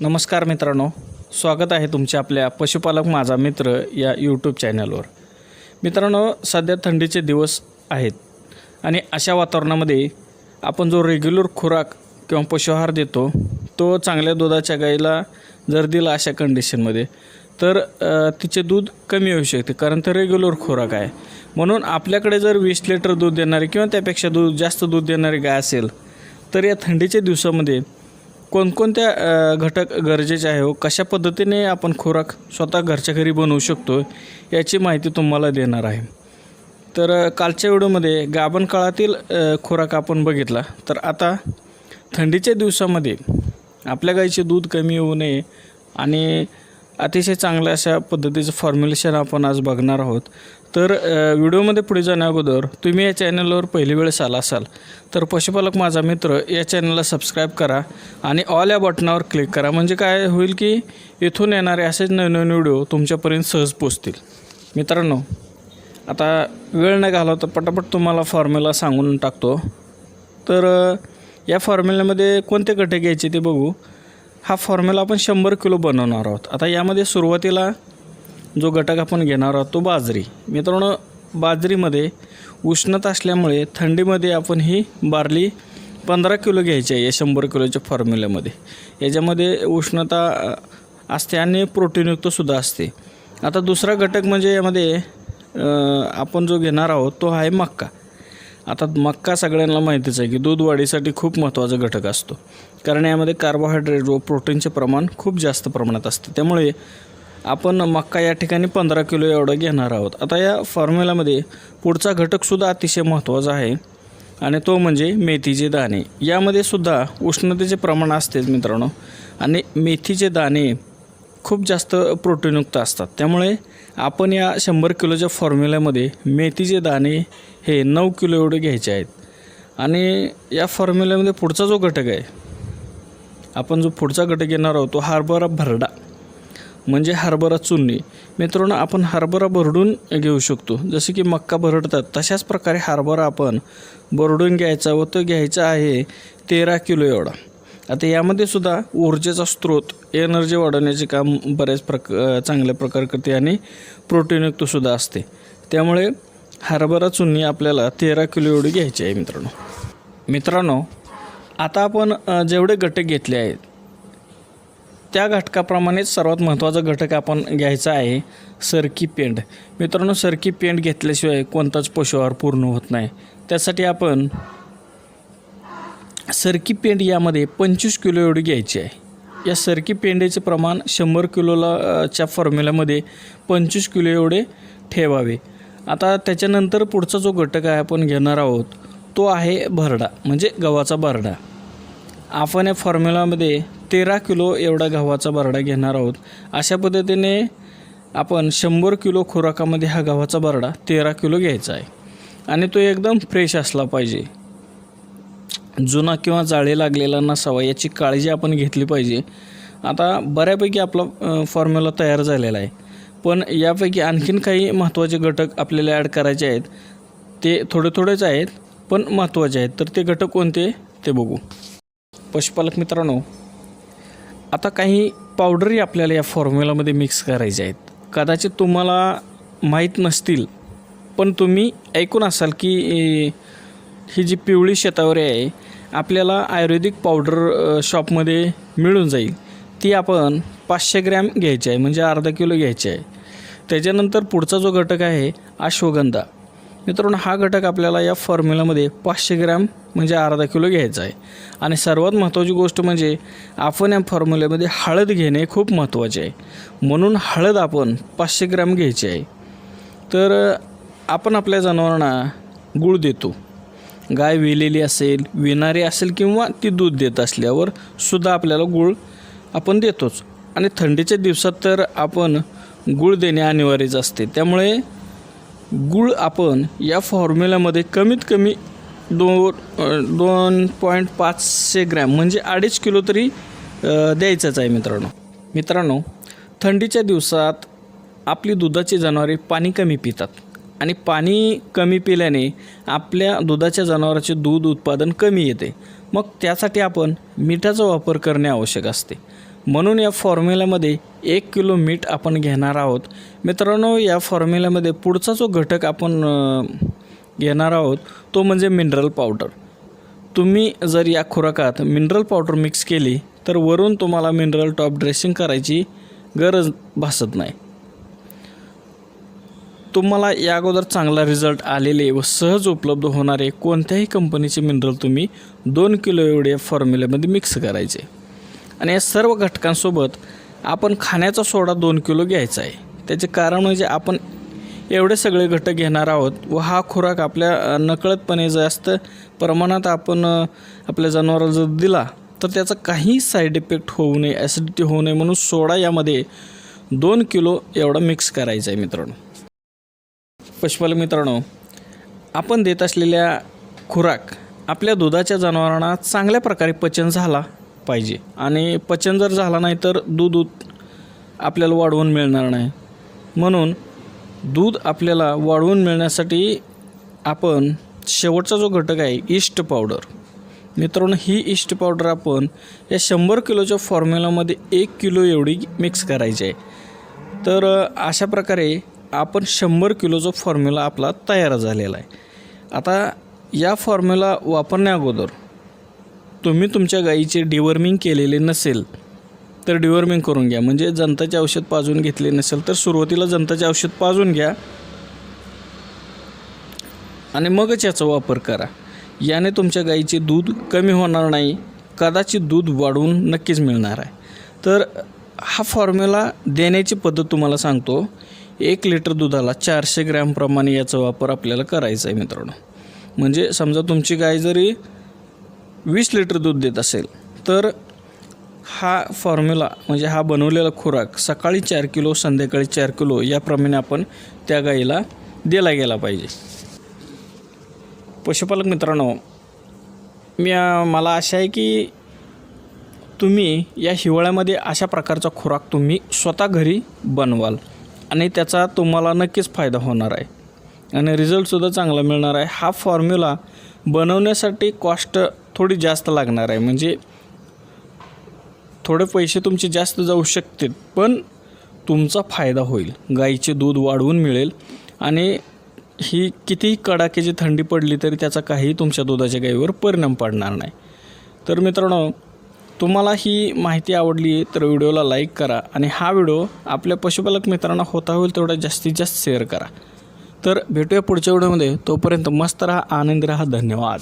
नमस्कार मित्रांनो स्वागत आहे तुमचे आपल्या पशुपालक माझा मित्र या यूट्यूब चॅनलवर मित्रांनो सध्या थंडीचे दिवस आहेत आणि अशा वातावरणामध्ये आपण जो रेग्युलर खुराक किंवा पशुहार देतो तो चांगल्या दुधाच्या गाईला जर दिला अशा कंडिशनमध्ये तर तिचे दूध कमी होऊ शकते कारण ते रेग्युलर खुराक आहे. म्हणून आपल्याकडे जर वीस लिटर दूध देणारी किंवा त्यापेक्षा दूध जास्त दूध देणारी गाय असेल तर या थंडीच्या दिवसामध्ये कोणकोणत्या घटक गरजेचे आहे व कशा पद्धतीने आपण खुराक स्वतः घरच्या घरी बनवू शकतो याची माहिती तुम्हाला देणार आहे. तर कालच्या व्हिडिओमध्ये गाभण काळातील खोराक खुराक आपण बघितला. तर आता थंडीच्या दिवसामध्ये आपल्या गाईचे दूध कमी होऊ नये आणि अतिशय चांगल्या अशा पद्धतीचं फॉर्म्युलेशन आपण आज बघणार आहोत. तर व्हिडिओमध्ये पुढे जाण्या अगोदर तुम्ही या चॅनलवर पहिली वेळेस आला असाल तर पशुपालक माझा मित्र या चॅनलला सबस्क्राईब करा आणि ऑल या बटनावर क्लिक करा. म्हणजे काय होईल की इथून येणारे असेच नवीन व्हिडिओ तुमच्यापर्यंत सहज पोचतील मित्रांनो आता वेळ न घालवता पटापट तुम्हाला फॉर्म्युला सांगून टाकतो. तर या फॉर्म्युल्यामध्ये कोणते गटे घ्यायचे ते बघू. हा फॉर्म्युला आपण शंभर किलो बनवणार आहोत. आता यामध्ये सुरुवातीला जो घटक आपण घेणार आहोत तो बाजरी. मित्रांनो बाजरीमध्ये उष्णता असल्यामुळे थंडीमध्ये आपण ही बार्ली पंधरा किलो घ्यायची आहे या शंभर किलोच्या फॉर्म्युल्यामध्ये याच्यामध्ये उष्णता असते आणि प्रोटीनयुक्तसुद्धा असते. आता दुसरा घटक म्हणजे यामध्ये आपण जो घेणार आहोत तो आहे मक्का. आता मक्का सगळ्यांना माहितीच आहे की दूध वाढीसाठी खूप महत्त्वाचा घटक असतो. कारण यामध्ये कार्बोहायड्रेट व प्रोटीनचे प्रमाण खूप जास्त प्रमाणात असते. त्यामुळे आपण मक्का या ठिकाणी पंधरा किलो एवढं घेणार आहोत. आता या फॉर्म्युलामध्ये पुढचा घटकसुद्धा अतिशय महत्त्वाचा आहे आणि तो म्हणजे मेथीचे दाणे. यामध्ये सुद्धा उष्णतेचे प्रमाण असतेच मित्रांनो. आणि मेथीचे दाणे खूप जास्त प्रोटीनयुक्त असतात. त्यामुळे आपण या शंभर किलोच्या फॉर्म्युल्यामध्ये मेथीचे दाणे हे नऊ किलो एवढे घ्यायचे आहेत. आणि या फॉर्म्युल्यामध्ये पुढचा जो घटक आहे आपण जो पुढचा घटक घेणार आहोत तो हरभरा भरडा. म्हणजे हरभरा चुन्नी. मित्रांनो आपण हरभरा भरडून घेऊ शकतो. जसे की मक्का भरडतात तशाच प्रकारे हरभरा आपण भरडून घ्यायचा व तो घ्यायचा आहे तेरा किलो एवढा. आता यामध्ये सुद्धा ऊर्जेचा स्रोत एनर्जी वाढवण्याचे काम बऱ्याच प्रक चांगल्या प्रकारे करते आणि प्रोटीनयुक्तसुद्धा असते. त्यामुळे हरभरा चुन्नी आपल्याला तेरा किलो एवढी घ्यायची आहे मित्रांनो. मित्रांनो आता आपण जेवढे घटक घेतले आहेत त्या घटकाप्रमाणेच सर्वात महत्त्वाचा घटक आपण घ्यायचा आहे सरकी पेंड मित्रांनो सरकी पेंड घेतल्याशिवाय कोणताच पशुआहार पूर्ण होत नाही. त्यासाठी आपण सरकी पेंड यामध्ये पंचवीस किलो एवढी घ्यायची आहे. या सरकी पेंडीचे प्रमाण शंभर किलोला च्या फॉर्म्युल्यामध्ये पंचवीस किलो एवढे ठेवावे. आता त्याच्यानंतर पुढचा जो घटक आहे आपण घेणार आहोत तो आहे भरडा म्हणजे गव्हाचा भरडा. आपण या फॉर्म्युलामध्ये तेरा किलो एवढा गव्हाचा भरडा घेणार आहोत. अशा पद्धतीने आपण शंभर किलो खुराकामध्ये हा गव्हाचा भरडा तेरा किलो घ्यायचा आहे. आणि तो एकदम फ्रेश असला पाहिजे. जुना किंवा जाळे लागलेला नसावा याची काळजी आपण घेतली पाहिजे. आता बऱ्यापैकी आपला फॉर्म्युला तयार झालेला आहे. पण यापैकी आणखीन काही महत्त्वाचे घटक आपल्याला ॲड करायचे आहेत. ते थोडे थोडेच आहेत पण महत्त्वाचे आहेत. तर ते घटक कोणते? ते बघू. पशुपालक मित्रांनो आता काही पावडरही आपल्याला या फॉर्म्युलामध्ये मिक्स करायच्या आहेत. कदाचित तुम्हाला माहीत नसतील पण तुम्ही ऐकून असाल की ही जी पिवळी शेतावरी आहे आपल्याला आयुर्वेदिक पावडर शॉपमध्ये मिळून जाईल. ती आपण पाचशे ग्रॅम घ्यायची आहे म्हणजे अर्धा किलो घ्यायची आहे. त्याच्यानंतर पुढचा जो घटक आहे अश्वगंधा. मित्रांनो हा घटक आपल्याला या फॉर्म्युलामध्ये पाचशे ग्रॅम म्हणजे अर्धा किलो घ्यायचा आहे. आणि सर्वात महत्त्वाची गोष्ट म्हणजे आपण या फॉर्म्युल्यामध्ये हळद घेणे खूप महत्त्वाचे आहे. म्हणून हळद आपण पाचशे ग्रॅम घ्यायची आहे. तर आपण आपल्या जनावरांना गूळ देतो. गाय विलेली असेल विणारी असेल किंवा ती दूध देत असल्यावर सुद्धा आपल्याला गूळ आपण देतोच. आणि थंडीच्या दिवसात तर आपण गूळ देणे अनिवार्यच असते. त्यामुळे गूळ आपण या फॉर्म्युल्यामध्ये कमीत कमी दोन दोन पॉईंट पाचशे ग्रॅम म्हणजे अडीच किलो तरी द्यायचंच आहे मित्रांनो. मित्रांनो थंडीच्या दिवसात आपली दुधाची जनावरे पाणी कमी पितात. आणि पाणी कमी पिल्याने आपल्या दुधाच्या जनावराचे दूध उत्पादन कमी येते. मग त्यासाठी आपण मिठाचा वापर करणे आवश्यक असते. म्हणून या फॉर्म्युल्यामध्ये एक किलो मीठ आपण घेणार आहोत. मित्रांनो या फॉर्म्युल्यामध्ये पुढचा जो घटक आपण घेणार आहोत तो म्हणजे मिनरल पावडर तुम्ही जर या खुराकात मिनरल पावडर मिक्स केली तर वरून तुम्हाला मिनरल टॉप ड्रेसिंग करायची गरज भासत नाही. तुम्हाला या अगोदर चांगला रिझल्ट आलेले व सहज उपलब्ध होणारे कोणत्याही कंपनीचे मिनरल तुम्ही दोन किलो एवढे फॉर्म्युल्यामध्ये मिक्स करायचे. आणि या सर्व घटकांसोबत आपण खाण्याचा सोडा दोन किलो घ्यायचा आहे. त्याचे कारण म्हणजे आपण एवढे सगळे घटक घेणार आहोत व हा खुराक आपल्या नकळतपणे जास्त प्रमाणात आपण आपल्या जनावराला जर दिला तर त्याचा काही साईड इफेक्ट होऊ नये ॲसिडिटी होऊ नये म्हणून सोडा यामध्ये दोन किलो एवढा मिक्स करायचा आहे मित्रांनो. पशुपालक मित्रांनो आपण देत असलेल्या खुराक आपल्या दुधाच्या जनावरांना चांगल्या प्रकारे पचन झाला पाहिजे. आणि पचन जर झाला नाही तर दूध उत- आपल्याला वाढवून मिळणार नाही. म्हणून दूध आपल्याला वाढवून मिळण्यासाठी आपण शेवटचा जो घटक आहे ईस्ट पावडर. मित्रांनो ही ईस्ट पावडर आपण या शंभर किलोच्या फॉर्म्युलामध्ये एक किलो एवढी मिक्स करायची आहे. तर अशा प्रकारे आपण शंभर किलोचा फॉर्म्युला आपला तयार झालेला आहे. आता या फॉर्म्युला वापरण्या अगोदर तुम्ही तुमच्या गाईचे डिवर्मिंग केलेले नसेल तर डिवर्मिंग करून घ्या. म्हणजे जंताचे औषध पाजून घेतले नसेल तर सुरुवातीला जंताचे औषध पाजून घ्या. आणि मगच याचा वापर करा. याने तुमच्या गाईचे दूध कमी होणार नाही कदाचित दूध वाढवून नक्कीच मिळणार आहे. तर हा फॉर्म्युला देण्याची पद्धत तुम्हाला सांगतो. एक लिटर दुधाला चारशे ग्रॅमप्रमाणे याचा वापर आपल्याला करायचा आहे मित्रांनो. म्हणजे समजा तुमची गाय जरी वीस लिटर दूध देत असेल तर हा फॉर्म्युला म्हणजे हा बनवलेला खुराक सकाळी चार किलो संध्याकाळी चार किलो याप्रमाणे आपण त्या गाईला दिला गेला पाहिजे. पशुपालक मित्रांनो मी मला आशा आहे की तुम्ही या हिवाळ्यामध्ये अशा प्रकारचा खुराक तुम्ही स्वतः घरी बनवाल आणि त्याचा तुम्हाला नक्कीच फायदा होणार आहे. आणि रिझल्टसुद्धा चांगला मिळणार आहे. हा फॉर्म्युला बनवण्यासाठी कॉस्ट थोडी जास्त लागणार आहे. म्हणजे थोडे पैसे तुमचे जास्त जाऊ शकतील पण तुमचा फायदा होईल. गाईचे दूध वाढवून मिळेल. आणि ही कितीही कडाक्याची थंडी पडली तरी त्याचा काही तुमच्या दुधाच्या गाईवर परिणाम पडणार नाही. तर मित्रांनो तुम्हाला ही माहिती आवडली तर व्हिडिओला लाईक करा आणि हा व्हिडिओ आपल्या पशुपालक मित्रांना होता होईल तेवढा जास्तीत जास्त शेअर करा. तर भेटूया पुढच्या व्हिडिओमध्ये. तोपर्यंत मस्त राहा आनंदी राहा. धन्यवाद.